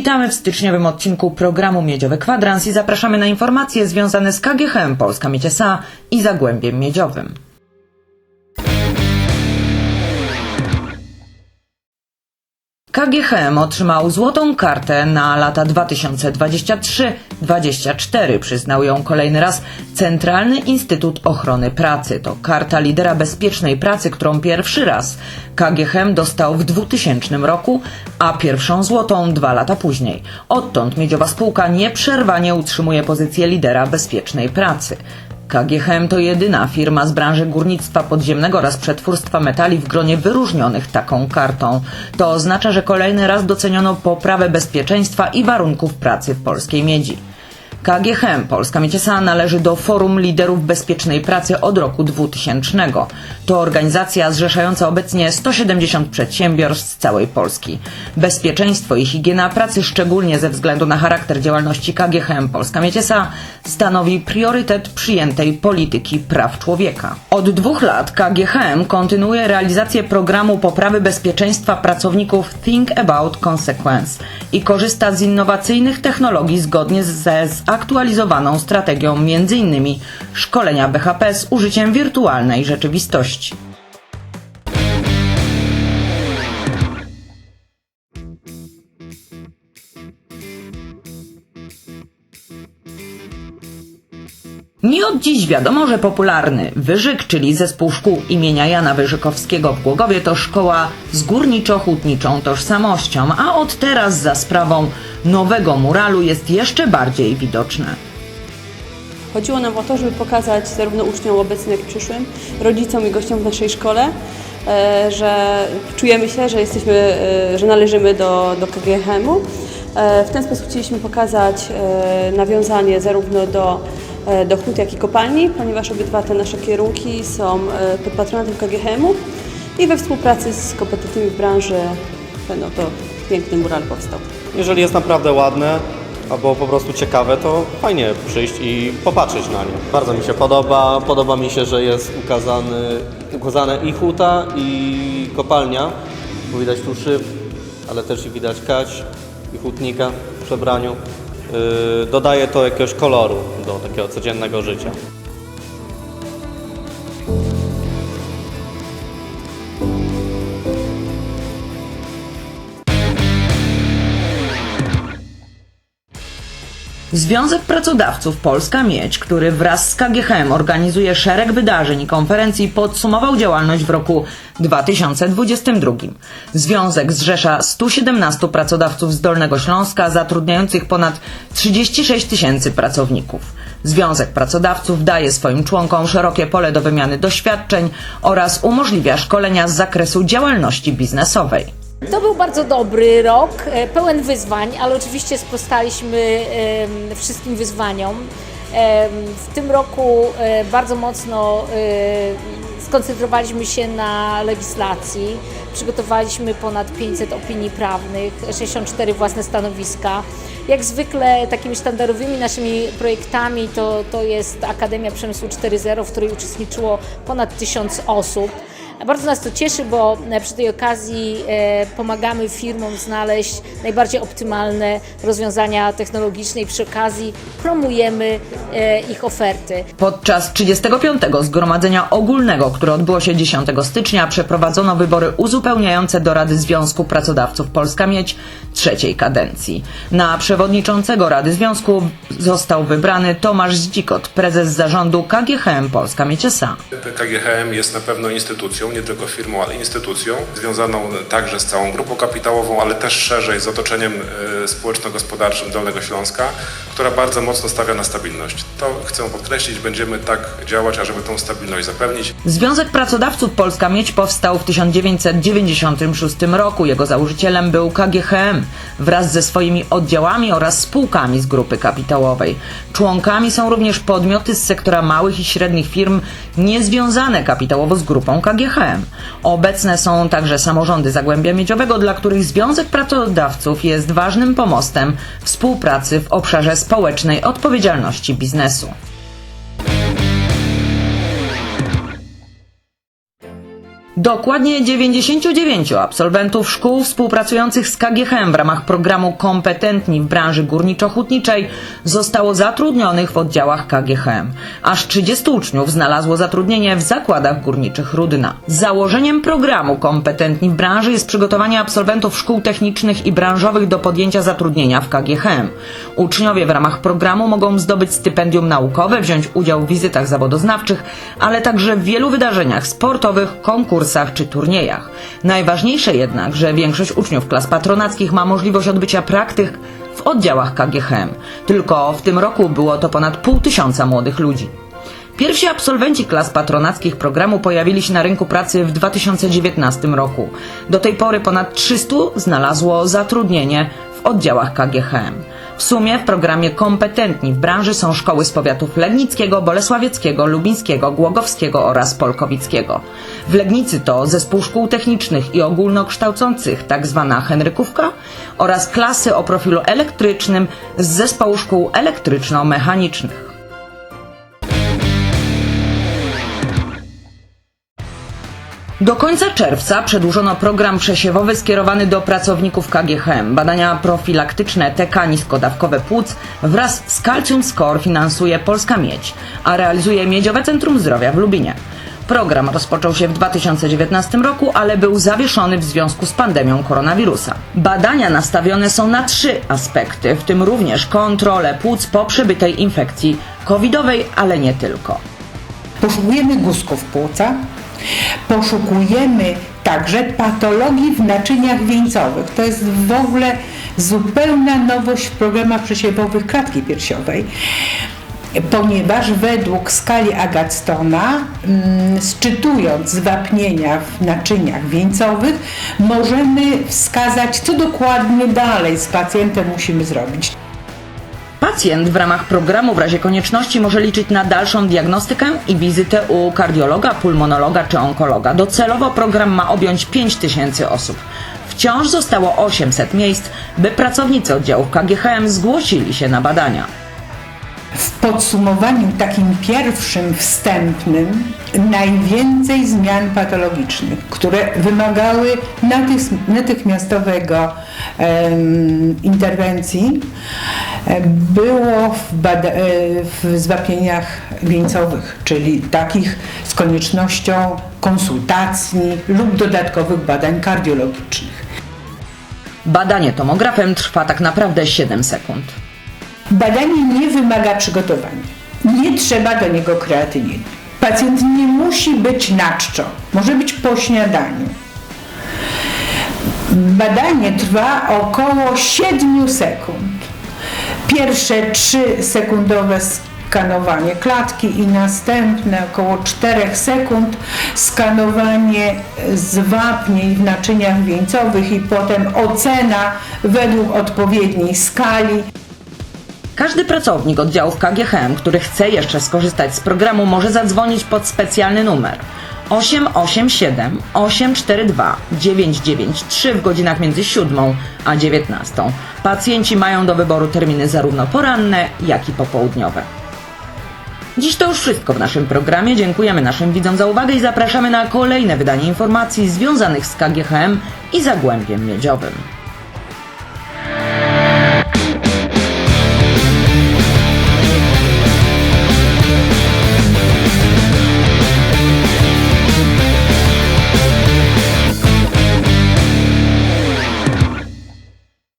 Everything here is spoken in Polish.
Witamy w styczniowym odcinku programu Miedziowy Kwadrans i zapraszamy na informacje związane z KGHM Polska Miedź S.A. i Zagłębiem Miedziowym. KGHM otrzymał złotą kartę na lata 2023-2024. Przyznał ją kolejny raz Centralny Instytut Ochrony Pracy. To karta lidera bezpiecznej pracy, którą pierwszy raz KGHM dostał w 2000 roku, a pierwszą złotą dwa lata później. Odtąd miedziowa spółka nieprzerwanie utrzymuje pozycję lidera bezpiecznej pracy. KGHM to jedyna firma z branży górnictwa podziemnego oraz przetwórstwa metali w gronie wyróżnionych taką kartą. To oznacza, że kolejny raz doceniono poprawę bezpieczeństwa i warunków pracy w polskiej miedzi. KGHM Polska Miedź S.A. należy do Forum Liderów Bezpiecznej Pracy od roku 2000. To organizacja zrzeszająca obecnie 170 przedsiębiorstw z całej Polski. Bezpieczeństwo i higiena pracy, szczególnie ze względu na charakter działalności KGHM Polska Miedź S.A. stanowi priorytet przyjętej polityki praw człowieka. Od dwóch lat KGHM kontynuuje realizację programu poprawy bezpieczeństwa pracowników Think About Consequence i korzysta z innowacyjnych technologii zgodnie ze zaktualizowaną strategią m.in. szkolenia BHP z użyciem wirtualnej rzeczywistości. Nie od dziś wiadomo, że popularny Wyżyk, czyli zespół szkół imienia Jana Wyżykowskiego w Głogowie, to szkoła z górniczo-hutniczą tożsamością, a od teraz za sprawą nowego muralu jest jeszcze bardziej widoczne. Chodziło nam o to, żeby pokazać zarówno uczniom obecnym, jak i przyszłym, rodzicom i gościom w naszej szkole, e, że czujemy się, że jesteśmy, e, że należymy do, do KGHM-u. E, W ten sposób chcieliśmy pokazać nawiązanie zarówno do, do hut, jak i kopalni, ponieważ obydwa te nasze kierunki są pod patronatem KGHM-u i we współpracy z kompetentnymi w branży no to piękny mural powstał. Jeżeli jest naprawdę ładne albo po prostu ciekawe, to fajnie przyjść i popatrzeć na nie. Bardzo mi się podoba. Podoba mi się, że jest ukazany, ukazane i huta, i kopalnia, bo widać tu szyb, ale też i widać kać i hutnika w przebraniu. Yy, dodaje to jakiegoś koloru do takiego codziennego życia. Związek Pracodawców Polska Miedź, który wraz z KGHM organizuje szereg wydarzeń i konferencji, podsumował działalność w roku 2022. Związek zrzesza 117 pracodawców z Dolnego Śląska, zatrudniających ponad 36 tysięcy pracowników. Związek Pracodawców daje swoim członkom szerokie pole do wymiany doświadczeń oraz umożliwia szkolenia z zakresu działalności biznesowej. To był bardzo dobry rok, e, pełen wyzwań, ale oczywiście sprostaliśmy wszystkim wyzwaniom. W tym roku e, bardzo mocno e, skoncentrowaliśmy się na legislacji. Przygotowaliśmy ponad 500 opinii prawnych, 64 własne stanowiska. Jak zwykle takimi sztandarowymi naszymi projektami to, to jest Akademia Przemysłu 4.0, w której uczestniczyło ponad 1000 osób. Bardzo nas to cieszy, bo e, przy tej okazji e, pomagamy firmom znaleźć najbardziej optymalne rozwiązania technologiczne i przy okazji promujemy e, ich oferty. Podczas 35. Zgromadzenia Ogólnego, które odbyło się 10 stycznia, przeprowadzono wybory uzupełniające do Rady Związku Pracodawców Polska Miedź trzeciej kadencji. Na przewodniczącego Rady Związku został wybrany Tomasz Zdzikot, prezes zarządu KGHM Polska Miedź S.A. KGHM jest na pewno instytucją, nie tylko firmą, ale instytucją, związaną także z całą grupą kapitałową, ale też szerzej z otoczeniem e, społeczno-gospodarczym Dolnego Śląska, która bardzo mocno stawia na stabilność. To chcę podkreślić, będziemy tak działać, ażeby tą stabilność zapewnić. Związek Pracodawców Polska Miedź powstał w 1996 roku. Jego założycielem był KGHM wraz ze swoimi oddziałami oraz spółkami z grupy kapitałowej. Członkami są również podmioty z sektora małych i średnich firm niezwiązane kapitałowo z grupą KGHM. Obecne są także samorządy Zagłębia Miedziowego, dla których Związek Pracodawców jest ważnym pomostem współpracy w obszarze społecznej odpowiedzialności biznesu. Dokładnie 99 absolwentów szkół współpracujących z KGHM w ramach programu Kompetentni w branży górniczo-hutniczej zostało zatrudnionych w oddziałach KGHM. Aż 30 uczniów znalazło zatrudnienie w zakładach górniczych Rudna. Założeniem programu Kompetentni w branży jest przygotowanie absolwentów szkół technicznych i branżowych do podjęcia zatrudnienia w KGHM. Uczniowie w ramach programu mogą zdobyć stypendium naukowe, wziąć udział w wizytach zawodoznawczych, ale także w wielu wydarzeniach sportowych, konkursach czy turniejach. Najważniejsze jednak, że większość uczniów klas patronackich ma możliwość odbycia praktyk w oddziałach KGHM. Tylko w tym roku było to ponad pół tysiąca młodych ludzi. Pierwsi absolwenci klas patronackich programu pojawili się na rynku pracy w 2019 roku. Do tej pory ponad 300 znalazło zatrudnienie w oddziałach KGHM. W sumie w programie kompetentni w branży są szkoły z powiatów legnickiego, bolesławieckiego, lubińskiego, głogowskiego oraz polkowickiego. W Legnicy to zespół szkół technicznych i ogólnokształcących, tak zwana Henrykówka oraz klasy o profilu elektrycznym z zespołu szkół elektryczno-mechanicznych. Do końca czerwca przedłużono program przesiewowy skierowany do pracowników KGHM. Badania profilaktyczne TK niskodawkowe płuc wraz z Calcium Score finansuje Polska Miedź, a realizuje Miedziowe Centrum Zdrowia w Lubinie. Program rozpoczął się w 2019 roku, ale był zawieszony w związku z pandemią koronawirusa. Badania nastawione są na trzy aspekty, w tym również kontrolę płuc po przebytej infekcji covidowej, ale nie tylko. Poszukujemy guzków płuca, poszukujemy także patologii w naczyniach wieńcowych. To jest w ogóle zupełna nowość w programach przesiewowych klatki piersiowej. Ponieważ według skali Agatstona, mm, sczytując zwapnienia w naczyniach wieńcowych, możemy wskazać, co dokładnie dalej z pacjentem musimy zrobić. Pacjent w ramach programu w razie konieczności może liczyć na dalszą diagnostykę i wizytę u kardiologa, pulmonologa czy onkologa. Docelowo program ma objąć 5000 osób. Wciąż zostało 800 miejsc, by pracownicy oddziałów KGHM zgłosili się na badania. W podsumowaniu takim pierwszym, wstępnym, najwięcej zmian patologicznych, które wymagały natych- natychmiastowego em, interwencji, było w, bada- e, w zwapieniach wieńcowych, czyli takich z koniecznością konsultacji lub dodatkowych badań kardiologicznych. Badanie tomografem trwa tak naprawdę 7 sekund. Badanie nie wymaga przygotowania. Nie trzeba do niego kreatyniny. Pacjent nie musi być na czczo. Może być po śniadaniu. Badanie trwa około 7 sekund. Pierwsze 3 sekundowe skanowanie klatki i następne około 4 sekund skanowanie zwapnień w naczyniach wieńcowych i potem ocena według odpowiedniej skali. Każdy pracownik oddziałów KGHM, który chce jeszcze skorzystać z programu, może zadzwonić pod specjalny numer 887 842 993 w godzinach między 7 a 19. Pacjenci mają do wyboru terminy zarówno poranne, jak i popołudniowe. Dziś to już wszystko w naszym programie. Dziękujemy naszym widzom za uwagę i zapraszamy na kolejne wydanie informacji związanych z KGHM i Zagłębiem Miedziowym.